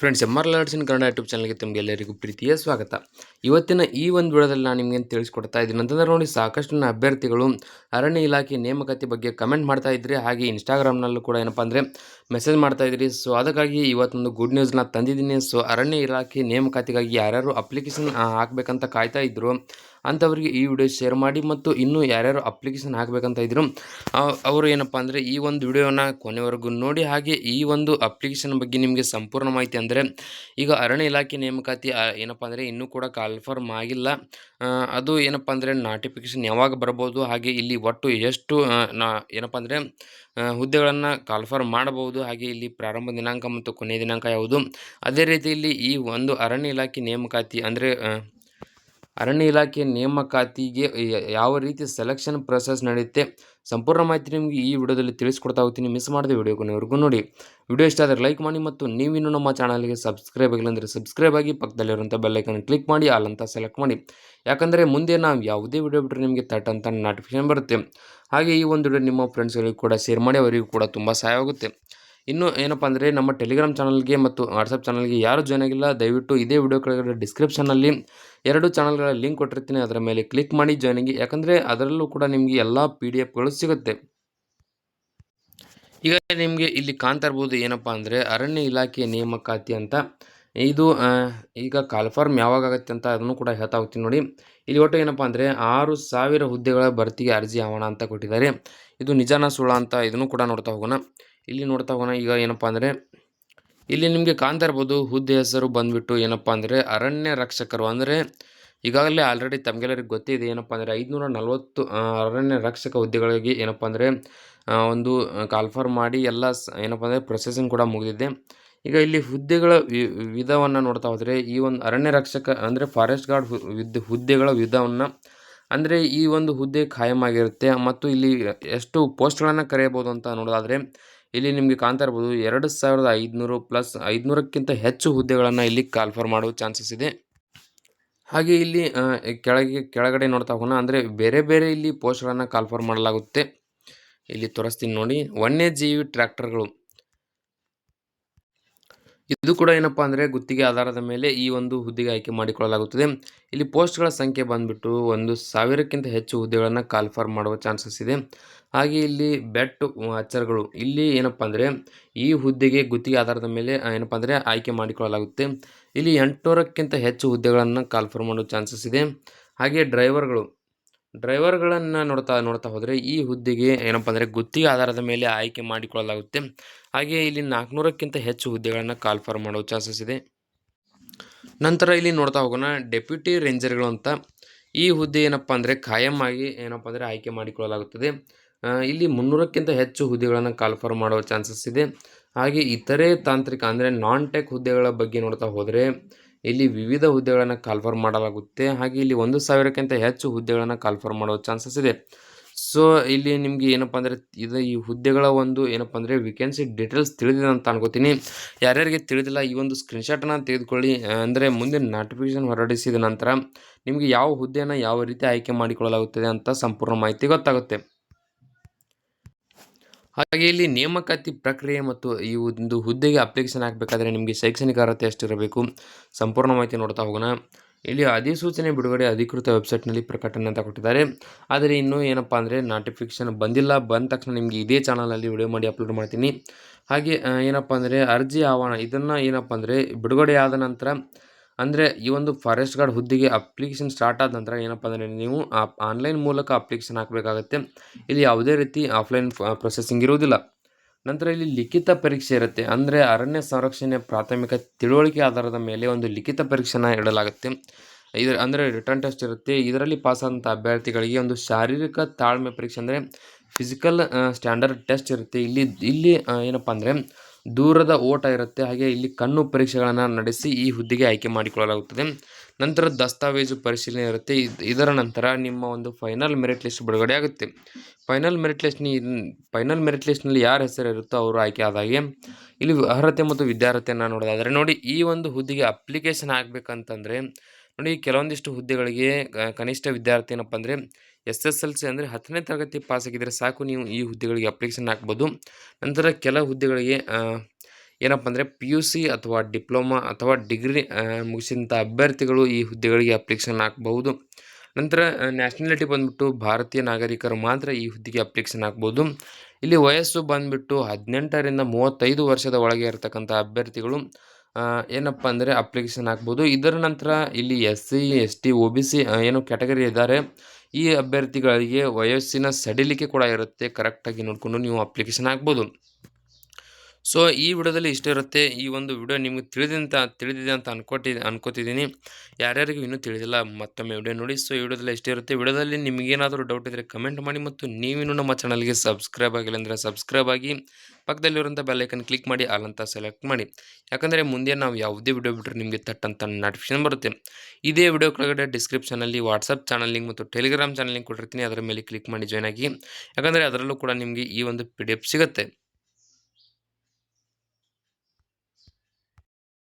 Friends M R Kannada YouTube ಚಾನಲ್ಗೆ ತಮಗೆಲ್ಲರಿಗೂ ಪ್ರೀತಿಯ ಸ್ವಾಗತ. ಇವತ್ತಿನ ಈ ಒಂದು ವಿಡಿಯೋದಲ್ಲಿ ನಾನು ನಿಮಗೆ ತಿಳಿಸ್ಕೊಡ್ತಾ ಇದ್ದೀನಿ ಅಂತಂದ್ರೆ ನೋಡಿ, ಸಾಕಷ್ಟು ಅಭ್ಯರ್ಥಿಗಳು ಅರಣ್ಯ ಇಲಾಖೆ ನೇಮಕಾತಿ ಬಗ್ಗೆ ಕಮೆಂಟ್ ಮಾಡ್ತಾ ಇದ್ರಿ. ಹಾಗೆ ಇನ್ಸ್ಟಾಗ್ರಾಮ್ನಲ್ಲೂ ಕೂಡ ಏನಪ್ಪ ಅಂದರೆ ಮೆಸೇಜ್ ಮಾಡ್ತಾ ಇದ್ರಿ. ಸೊ ಅದಕ್ಕಾಗಿ ಇವತ್ತೊಂದು ಗುಡ್ ನ್ಯೂಸ್ನ ತಂದಿದ್ದೀನಿ. ಸೊ ಅರಣ್ಯ ಇಲಾಖೆ ನೇಮಕಾತಿಗಾಗಿ ಯಾರ್ಯಾರು ಅಪ್ಲಿಕೇಶನ್ ಹಾಕ್ಬೇಕಂತ ಕಾಯ್ತಾ ಇದ್ರು ಅಂಥವ್ರಿಗೆ ಈ ವಿಡಿಯೋ ಶೇರ್ ಮಾಡಿ ಮತ್ತು ಇನ್ನೂ ಯಾರ್ಯಾರು ಅಪ್ಲಿಕೇಶನ್ ಹಾಕಬೇಕಂತ ಇದ್ರು ಅವ್- ಅವರು ಏನಪ್ಪ ಅಂದರೆ ಈ ಒಂದು ವಿಡಿಯೋನ ಕೊನೆವರೆಗೂ ನೋಡಿ, ಹಾಗೆ ಈ ಒಂದು ಅಪ್ಲಿಕೇಶನ್ ಬಗ್ಗೆ ನಿಮಗೆ ಸಂಪೂರ್ಣ ಮಾಹಿತಿ ಅಂದರೆ, ಈಗ ಅರಣ್ಯ ಇಲಾಖೆ ನೇಮಕಾತಿ ಏನಪ್ಪ ಅಂದರೆ ಇನ್ನೂ ಕೂಡ ಕನ್ಫರ್ಮ್ ಆಗಿಲ್ಲ. ಅದು ಏನಪ್ಪ ಅಂದರೆ ನೋಟಿಫಿಕೇಶನ್ ಯಾವಾಗ ಬರ್ಬೋದು, ಹಾಗೆ ಇಲ್ಲಿ ಒಟ್ಟು ಎಷ್ಟು ನಾ, ಏನಪ್ಪ ಅಂದರೆ ಹುದ್ದೆಗಳನ್ನು ಕನ್ಫರ್ಮ್ ಮಾಡಬಹುದು, ಹಾಗೆ ಇಲ್ಲಿ ಪ್ರಾರಂಭ ದಿನಾಂಕ ಮತ್ತು ಕೊನೆಯ ದಿನಾಂಕ ಯಾವುದು. ಅದೇ ರೀತಿಯಲ್ಲಿ ಈ ಒಂದು ಅರಣ್ಯ ಇಲಾಖೆ ನೇಮಕಾತಿ ಅಂದರೆ ಅರಣ್ಯ ಇಲಾಖೆ ನೇಮಕಾತಿಗೆ ಯಾವ ರೀತಿ ಸೆಲೆಕ್ಷನ್ ಪ್ರೊಸೆಸ್ ನಡೆಯುತ್ತೆ ಸಂಪೂರ್ಣ ಮಾಹಿತಿ ನಿಮಗೆ ಈ ವಿಡಿಯೋದಲ್ಲಿ ತಿಳಿಸ್ಕೊಡ್ತಾ ಹೋಗ್ತೀನಿ. ಮಿಸ್ ಮಾಡಿದೆ ವಿಡಿಯೋ ಕೊನೆವರೆಗೂ ನೋಡಿ. ವಿಡಿಯೋ ಇಷ್ಟ ಆದರೆ ಲೈಕ್ ಮಾಡಿ ಮತ್ತು ನೀವಿನ್ನೂ ನಮ್ಮ ಚಾನಲ್ಗೆ ಸಬ್ಸ್ಕ್ರೈಬ್ ಆಗಿಲ್ಲ ಅಂದರೆ ಸಬ್ಸ್ಕ್ರೈಬ್ ಆಗಿ ಪಕ್ಕದಲ್ಲಿರುವಂಥ ಬೆಲ್ಲೈಕನ್ ಕ್ಲಿಕ್ ಮಾಡಿ ಅಂತ ಸೆಲೆಕ್ಟ್ ಮಾಡಿ. ಯಾಕಂದರೆ ಮುಂದೆ ನಾವು ಯಾವುದೇ ವಿಡಿಯೋ ಬಿಟ್ಟರೆ ನಿಮಗೆ ತಟ್ ಅಂತ ನೋಟಿಫಿಕೇಶನ್ ಬರುತ್ತೆ. ಹಾಗೆ ಈ ಒಂದು ವಿಡಿಯೋ ನಿಮ್ಮ ಫ್ರೆಂಡ್ಸ್ಗಳಿಗೆ ಕೂಡ ಶೇರ್ ಮಾಡಿ, ಅವರಿಗೂ ಕೂಡ ತುಂಬ ಸಹಾಯ ಆಗುತ್ತೆ. ಇನ್ನು ಏನಪ್ಪ ಅಂದರೆ ನಮ್ಮ ಟೆಲಿಗ್ರಾಮ್ ಚಾನಲ್ಗೆ ಮತ್ತು ವಾಟ್ಸಪ್ ಚಾನಲ್ಗೆ ಯಾರು ಜಾಯ್ನ್ ಆಗಿಲ್ಲ, ದಯವಿಟ್ಟು ಇದೇ ವಿಡಿಯೋ ಕೆಳಗಡೆ ಡಿಸ್ಕ್ರಿಪ್ಷನಲ್ಲಿ ಎರಡು ಚಾನಲ್ಗಳ ಲಿಂಕ್ ಕೊಟ್ಟಿರ್ತೀನಿ. ಅದರ ಮೇಲೆ ಕ್ಲಿಕ್ ಮಾಡಿ ಜಾಯ್ನ್ ಆಗಿ ಯಾಕಂದರೆ ಅದರಲ್ಲೂ ಕೂಡ ನಿಮಗೆ ಎಲ್ಲ ಪಿ ಡಿ ಎಫ್ಗಳು ಸಿಗುತ್ತೆ. ಈಗ ನಿಮಗೆ ಇಲ್ಲಿ ಕಾಣ್ತಾ ಇರ್ಬೋದು ಏನಪ್ಪ ಅಂದರೆ ಅರಣ್ಯ ಇಲಾಖೆ ನೇಮಕಾತಿ ಅಂತ. ಇದು ಈಗ ಕಾಲ್ಫಾರ್ಮ್ ಯಾವಾಗ ಆಗುತ್ತೆ ಅಂತ ಅದನ್ನು ಕೂಡ ಹೇಳ್ತಾ ಹೋಗ್ತೀನಿ ನೋಡಿ. ಇಲ್ಲಿ ಒಟ್ಟು ಏನಪ್ಪ ಅಂದರೆ ಆರು ಸಾವಿರ ಹುದ್ದೆಗಳ ಭರ್ತಿಗೆ ಅರ್ಜಿ ಆಹ್ವಾನ ಅಂತ ಕೊಟ್ಟಿದ್ದಾರೆ. ಇದು ನಿಜಾನ ಸುಳ್ಳ ಅಂತ ಇದನ್ನು ಕೂಡ ನೋಡ್ತಾ ಹೋಗೋಣ. ಇಲ್ಲಿ ನೋಡ್ತಾ ಹೋಗೋಣ. ಈಗ ಏನಪ್ಪ ಅಂದರೆ, ಇಲ್ಲಿ ನಿಮಗೆ ಕಾಣ್ತಾ ಇರ್ಬೋದು, ಹುದ್ದೆ ಹೆಸರು ಬಂದುಬಿಟ್ಟು ಏನಪ್ಪ ಅಂದರೆ, ಅರಣ್ಯ ರಕ್ಷಕರು. ಅಂದರೆ, ಈಗಾಗಲೇ ಆಲ್ರೆಡಿ ತಮಗೆಲ್ಲರಿಗೆ ಗೊತ್ತಿದೆ ಏನಪ್ಪ ಅಂದರೆ ಐದುನೂರ ನಲವತ್ತು ಅರಣ್ಯ ರಕ್ಷಕ ಹುದ್ದೆಗಳಿಗೆ ಏನಪ್ಪ ಅಂದರೆ ಒಂದು ಕಾಲ್ಫರ್ ಮಾಡಿ ಎಲ್ಲ ಏನಪ್ಪ ಅಂದರೆ ಪ್ರೊಸೆಸಿಂಗ್ ಕೂಡ ಮುಗಿದಿದೆ. ಈಗ ಇಲ್ಲಿ ಹುದ್ದೆಗಳ ವಿಧವನ್ನು ನೋಡ್ತಾ ಹೋದರೆ, ಈ ಒಂದು ಅರಣ್ಯ ರಕ್ಷಕ, ಅಂದರೆ ಫಾರೆಸ್ಟ್ ಗಾರ್ಡ್ ಹುದ್ದೆ ಹುದ್ದೆಗಳ ವಿಧವನ್ನು, ಅಂದರೆ ಈ ಒಂದು ಹುದ್ದೆ ಖಾಯಂ ಆಗಿರುತ್ತೆ. ಮತ್ತು ಇಲ್ಲಿ ಎಷ್ಟು ಪೋಸ್ಟ್ಗಳನ್ನು ಕರೆಯಬಹುದು ಅಂತ ನೋಡೋದಾದರೆ ಇಲ್ಲಿ ನಿಮಗೆ ಕಾಣ್ತಾ ಇರ್ಬೋದು ಎರಡು ಸಾವಿರದ ಐದುನೂರು ಪ್ಲಸ್ ಐದುನೂರಕ್ಕಿಂತ ಹೆಚ್ಚು ಹುದ್ದೆಗಳನ್ನು ಇಲ್ಲಿ ಕಾಲ್ಫರ್ ಮಾಡುವ ಚಾನ್ಸಸ್ ಇದೆ. ಹಾಗೆ ಇಲ್ಲಿ ಕೆಳಗೆ, ಕೆಳಗಡೆ ನೋಡ್ತಾ ಹೋಗೋಣ. ಅಂದರೆ ಬೇರೆ ಬೇರೆ ಇಲ್ಲಿ ಪೋಸ್ಟ್ಗಳನ್ನು ಕಾಲ್ಫರ್ ಮಾಡಲಾಗುತ್ತೆ. ಇಲ್ಲಿ ತೋರಿಸ್ತೀನಿ ನೋಡಿ. ವನ್ಯಜೀವಿ ಟ್ರ್ಯಾಕ್ಟರ್ಗಳು ಇದು ಕೂಡ ಏನಪ್ಪಾ ಅಂದರೆ ಗುತ್ತಿಗೆ ಆಧಾರದ ಮೇಲೆ ಈ ಒಂದು ಹುದ್ದೆಗೆ ಆಯ್ಕೆ ಮಾಡಿಕೊಳ್ಳಲಾಗುತ್ತದೆ. ಇಲ್ಲಿ ಪೋಸ್ಟ್ಗಳ ಸಂಖ್ಯೆ ಬಂದ್ಬಿಟ್ಟು ಒಂದು ಸಾವಿರಕ್ಕಿಂತ ಹೆಚ್ಚು ಹುದ್ದೆಗಳನ್ನು ಕಾಲ್ಫರ್ ಮಾಡುವ ಚಾನ್ಸಸ್ ಇದೆ. ಹಾಗೆ ಇಲ್ಲಿ ಬೆಟ್ ಅಚ್ಚರಗಳು. ಇಲ್ಲಿ ಏನಪ್ಪ ಅಂದರೆ ಈ ಹುದ್ದೆಗೆ ಗುತ್ತಿಗೆ ಆಧಾರದ ಮೇಲೆ ಏನಪ್ಪ ಅಂದರೆ ಆಯ್ಕೆ ಮಾಡಿಕೊಳ್ಳಲಾಗುತ್ತೆ. ಇಲ್ಲಿ ಎಂಟುನೂರಕ್ಕಿಂತ ಹೆಚ್ಚು ಹುದ್ದೆಗಳನ್ನು ಕಾಲ್ಫರ್ ಮಾಡುವ ಚಾನ್ಸಸ್ ಇದೆ. ಹಾಗೆ ಡ್ರೈವರ್ಗಳು. ಡ್ರೈವರ್ಗಳನ್ನು ನೋಡ್ತಾ ನೋಡ್ತಾ ಹೋದರೆ ಈ ಹುದ್ದೆಗೆ ಏನಪ್ಪ ಅಂದರೆ ಗುತ್ತಿಗೆ ಆಧಾರದ ಮೇಲೆ ಆಯ್ಕೆ ಮಾಡಿಕೊಳ್ಳಲಾಗುತ್ತೆ. ಹಾಗೆ ಇಲ್ಲಿ ನಾಲ್ಕುನೂರಕ್ಕಿಂತ ಹೆಚ್ಚು ಹುದ್ದೆಗಳನ್ನು ಕಾಲ್ಫರ್ ಮಾಡುವ ಚಾನ್ಸಸ್ ಇದೆ. ನಂತರ ಇಲ್ಲಿ ನೋಡ್ತಾ ಹೋಗೋಣ ಡೆಪ್ಯೂಟಿ ರೇಂಜರ್ಗಳು ಅಂತ. ಈ ಹುದ್ದೆ ಏನಪ್ಪ ಅಂದರೆ ಖಾಯಂ ಆಗಿ ಏನಪ್ಪ ಅಂದರೆ ಆಯ್ಕೆ ಮಾಡಿಕೊಳ್ಳಲಾಗುತ್ತದೆ. ಇಲ್ಲಿ ಮುನ್ನೂರಕ್ಕಿಂತ ಹೆಚ್ಚು ಹುದ್ದೆಗಳನ್ನು ಕಾಲ್ಫರ್ ಮಾಡುವ ಚಾನ್ಸಸ್ ಇದೆ. ಹಾಗೆ ಇತರೆ ತಾಂತ್ರಿಕ ಅಂದರೆ ನಾನ್ ಟೆಕ್ ಹುದ್ದೆಗಳ ಬಗ್ಗೆ ನೋಡ್ತಾ ಹೋದರೆ ಇಲ್ಲಿ ವಿವಿಧ ಹುದ್ದೆಗಳನ್ನು ಕಾಲ್ಫರ್ ಮಾಡಲಾಗುತ್ತೆ. ಹಾಗೆ ಇಲ್ಲಿ ಒಂದು ಸಾವಿರಕ್ಕಿಂತ ಹೆಚ್ಚು ಹುದ್ದೆಗಳನ್ನು ಕಾಲ್ಫರ್ ಮಾಡೋ ಚಾನ್ಸಸ್ ಇದೆ. ಸೊ ಇಲ್ಲಿ ನಿಮಗೆ ಏನಪ್ಪ ಅಂದರೆ ಇದು ಈ ಹುದ್ದೆಗಳ ಒಂದು ಏನಪ್ಪ ಅಂದರೆ ವೇಕೆನ್ಸಿ ಡೀಟೇಲ್ಸ್ ತಿಳಿದಿದೆ ಅಂತ ಅನ್ಕೋತೀನಿ. ಯಾರ್ಯಾರಿಗೆ ತಿಳಿದಿಲ್ಲ, ಈ ಒಂದು ಸ್ಕ್ರೀನ್ಶಾಟನ್ನು ತೆಗೆದುಕೊಳ್ಳಿ. ಅಂದರೆ ಮುಂದೆ ನೋಟಿಫಿಕೇಶನ್ ಹೊರಡಿಸಿದ ನಂತರ ನಿಮಗೆ ಯಾವ ಹುದ್ದೆಯನ್ನು ಯಾವ ರೀತಿ ಆಯ್ಕೆ ಮಾಡಿಕೊಳ್ಳಲಾಗುತ್ತದೆ ಅಂತ ಸಂಪೂರ್ಣ ಮಾಹಿತಿ ಗೊತ್ತಾಗುತ್ತೆ. ಹಾಗೆ ಇಲ್ಲಿ ನೇಮಕಾತಿ ಪ್ರಕ್ರಿಯೆ ಮತ್ತು ಈ ಒಂದು ಹುದ್ದೆಗೆ ಅಪ್ಲಿಕೇಶನ್ ಹಾಕಬೇಕಾದ್ರೆ ನಿಮಗೆ ಶೈಕ್ಷಣಿಕ ಅರ್ಹತೆ ಎಷ್ಟಿರಬೇಕು? ಸಂಪೂರ್ಣ ಮಾಹಿತಿ ನೋಡ್ತಾ ಹೋಗೋಣ. ಇಲ್ಲಿ ಅಧಿಸೂಚನೆ ಬಿಡುಗಡೆ ಅಧಿಕೃತ ವೆಬ್ಸೈಟ್ನಲ್ಲಿ ಪ್ರಕಟಣೆ ಅಂತ ಕೊಟ್ಟಿದ್ದಾರೆ. ಆದರೆ ಇನ್ನೂ ಏನಪ್ಪ ಅಂದರೆ ನೋಟಿಫಿಕೇಶನ್ ಬಂದಿಲ್ಲ. ಬಂದ ತಕ್ಷಣ ನಿಮಗೆ ಇದೇ ಚಾನಲಲ್ಲಿ ವಿಡಿಯೋ ಮಾಡಿ ಅಪ್ಲೋಡ್ ಮಾಡ್ತೀನಿ. ಹಾಗೆ ಏನಪ್ಪ ಅಂದರೆ ಅರ್ಜಿ ಆಹ್ವಾನ ಇದನ್ನು ಏನಪ್ಪ ಅಂದರೆ ಬಿಡುಗಡೆ ಆದ ನಂತರ ಅಂದರೆ ಈ ಒಂದು ಫಾರೆಸ್ಟ್ ಗಾರ್ಡ್ ಹುದ್ದೆಗೆ ಅಪ್ಲಿಕೇಶನ್ ಸ್ಟಾರ್ಟ್ ಆದ ನಂತರ ಏನಪ್ಪ ಅಂದರೆ ನೀವು ಆನ್ಲೈನ್ ಮೂಲಕ ಅಪ್ಲಿಕೇಶನ್ ಹಾಕಬೇಕಾಗತ್ತೆ. ಇಲ್ಲಿ ಯಾವುದೇ ರೀತಿ ಆಫ್ಲೈನ್ ಪ್ರೊಸೆಸಿಂಗ್ ಇರುವುದಿಲ್ಲ. ನಂತರ ಇಲ್ಲಿ ಲಿಖಿತ ಪರೀಕ್ಷೆ ಇರುತ್ತೆ. ಅಂದರೆ ಅರಣ್ಯ ಸಂರಕ್ಷಣೆ ಪ್ರಾಥಮಿಕ ತಿಳುವಳಿಕೆ ಆಧಾರದ ಮೇಲೆ ಒಂದು ಲಿಖಿತ ಪರೀಕ್ಷೆನ ಇಡಲಾಗುತ್ತೆ. ಇದರ, ಅಂದರೆ ರಿಟರ್ನ್ ಟೆಸ್ಟ್ ಇರುತ್ತೆ. ಇದರಲ್ಲಿ ಪಾಸಾದಂಥ ಅಭ್ಯರ್ಥಿಗಳಿಗೆ ಒಂದು ಶಾರೀರಿಕ ತಾಳ್ಮೆ ಪರೀಕ್ಷೆ ಅಂದರೆ ಫಿಸಿಕಲ್ ಸ್ಟ್ಯಾಂಡರ್ಡ್ ಟೆಸ್ಟ್ ಇರುತ್ತೆ. ಇಲ್ಲಿ ಇಲ್ಲಿ ಏನಪ್ಪ ಅಂದರೆ ದೂರದ ಓಟ ಇರುತ್ತೆ. ಹಾಗೆ ಇಲ್ಲಿ ಕಣ್ಣು ಪರೀಕ್ಷೆಗಳನ್ನು ನಡೆಸಿ ಈ ಹುದ್ದೆಗೆ ಆಯ್ಕೆ ಮಾಡಿಕೊಳ್ಳಲಾಗುತ್ತದೆ. ನಂತರ ದಸ್ತಾವೇಜು ಪರಿಶೀಲನೆ ಇರುತ್ತೆ. ಇದ್- ಇದರ ನಂತರ ನಿಮ್ಮ ಒಂದು ಫೈನಲ್ ಮೆರಿಟ್ ಲಿಸ್ಟ್ ಬಿಡುಗಡೆ ಆಗುತ್ತೆ. ಫೈನಲ್ ಮೆರಿಟ್ ಲಿಸ್ಟ್ನಿ ಫೈನಲ್ ಮೆರಿಟ್ ಲಿಸ್ಟ್ನಲ್ಲಿ ಯಾರ ಹೆಸರು ಇರುತ್ತೋ ಅವರು ಆಯ್ಕೆ ಆದಾಗೆ ಇಲ್ಲಿ ಅರ್ಹತೆ ಮತ್ತು ವಿದ್ಯಾರ್ಹತೆಯನ್ನು ನೋಡೋದಾದರೆ ನೋಡಿ, ಈ ಒಂದು ಹುದ್ದೆಗೆ ಅಪ್ಲಿಕೇಶನ್ ಆಗಬೇಕಂತಂದರೆ ನೋಡಿ, ಕೆಲವೊಂದಿಷ್ಟು ಹುದ್ದೆಗಳಿಗೆ ಕನಿಷ್ಠ ವಿದ್ಯಾರ್ಥಿ ಏನಪ್ಪ ಅಂದರೆ ಎಸ್ ಎಸ್ ಎಲ್ ಸಿ ಅಂದರೆ ಹತ್ತನೇ ತರಗತಿ ಪಾಸಾಗಿದ್ದರೆ ಸಾಕು ನೀವು ಈ ಹುದ್ದೆಗಳಿಗೆ ಅಪ್ಲಿಕೇಶನ್ ಹಾಕ್ಬೋದು. ನಂತರ ಕೆಲ ಹುದ್ದೆಗಳಿಗೆ ಏನಪ್ಪ ಅಂದರೆ ಪಿ ಯು ಸಿ ಅಥವಾ ಡಿಪ್ಲೊಮಾ ಅಥವಾ ಡಿಗ್ರಿ ಮುಗಿಸಿದಂಥ ಅಭ್ಯರ್ಥಿಗಳು ಈ ಹುದ್ದೆಗಳಿಗೆ ಅಪ್ಲಿಕೇಶನ್ ಹಾಕ್ಬಹುದು. ನಂತರ ನ್ಯಾಷನಾಲಿಟಿ ಬಂದುಬಿಟ್ಟು ಭಾರತೀಯ ನಾಗರಿಕರು ಮಾತ್ರ ಈ ಹುದ್ದೆಗೆ ಅಪ್ಲಿಕೇಶನ್ ಹಾಕ್ಬೋದು. ಇಲ್ಲಿ ವಯಸ್ಸು ಬಂದ್ಬಿಟ್ಟು ಹದಿನೆಂಟರಿಂದ ಮೂವತ್ತೈದು ವರ್ಷದ ಒಳಗೆ ಇರತಕ್ಕಂಥ ಅಭ್ಯರ್ಥಿಗಳು ಏನಪ್ಪ ಅಂದರೆ ಅಪ್ಲಿಕೇಶನ್ ಹಾಕ್ಬೋದು. ಇದರ ನಂತರ ಇಲ್ಲಿ S C S T O B C ಏನು ಕ್ಯಾಟಗರಿ ಇದ್ದಾರೆ. ಈ ಅಭ್ಯರ್ಥಿಗಳಿಗೆ ವಯಸ್ಸಿನ ಸಡಿಲಿಕೆ ಕೂಡ ಇರುತ್ತೆ. ಕರೆಕ್ಟಾಗಿ ನೋಡಿಕೊಂಡು ನೀವು ಅಪ್ಲಿಕೇಶನ್ ಹಾಕ್ಬೋದು. ಸೊ, ಈ ವಿಡಿಯೋದಲ್ಲಿ ಇಷ್ಟ ಇರುತ್ತೆ. ಈ ಒಂದು ವಿಡಿಯೋ ನಿಮಗೆ ತಿಳಿದಂತ, ತಿಳಿದಿದೆ ಅಂತ ಅನ್ಕೋತಿ ಅನ್ಕೋತಿದ್ದೀನಿ. ಯಾರ್ಯಾರಿಗೂ ಇನ್ನೂ ತಿಳಿದಿಲ್ಲ, ಮತ್ತೊಮ್ಮೆ ವಿಡಿಯೋ ನೋಡಿ. ಸೊ, ಈ ವಿಡಿಯೋದಲ್ಲಿ ಇಷ್ಟ ಇರುತ್ತೆ. ವಿಡಿಯೋದಲ್ಲಿ ನಿಮಗೇನಾದರೂ ಡೌಟ್ ಇದ್ದರೆ ಕಮೆಂಟ್ ಮಾಡಿ ಮತ್ತು ನೀವಿನ್ನೂ ನಮ್ಮ ಚಾನಲ್ಗೆ ಸಬ್ಸ್ಕ್ರೈಬ್ ಆಗಿಲ್ಲ ಅಂದರೆ ಸಬ್ಸ್ಕ್ರೈಬ್ ಆಗಿ ಪಕ್ಕದಲ್ಲಿರುವಂಥ ಬೆಲ್ಲೈಕನ್ ಕ್ಲಿಕ್ ಮಾಡಿ ಅಲ್ಲಂತ ಸೆಲೆಕ್ಟ್ ಮಾಡಿ. ಯಾಕಂದರೆ ಮುಂದೆ ನಾವು ಯಾವುದೇ ವಿಡಿಯೋ ಬಿಟ್ಟರೆ ನಿಮಗೆ ತಟ್ಟಂತ ನೋಟಿಫಿಕೇಶನ್ ಬರುತ್ತೆ. ಇದೇ ವಿಡಿಯೋ ಕೆಳಗಡೆ ಡಿಸ್ಕ್ರಿಪ್ಷನಲ್ಲಿ ವಾಟ್ಸಪ್ ಚಾನಲ್ ಲಿಂಕ್ ಮತ್ತು ಟೆಲಿಗ್ರಾಮ್ ಚಾನಲ್ ಲಿಂಕ್ ಕೊಟ್ಟಿರ್ತೀನಿ. ಅದರ ಮೇಲೆ ಕ್ಲಿಕ್ ಮಾಡಿ ಜಾಯ್ನ್ ಆಗಿ. ಯಾಕಂದರೆ ಅದರಲ್ಲೂ ಕೂಡ ನಿಮಗೆ ಈ ಒಂದು ಪಿ ಸಿಗುತ್ತೆ.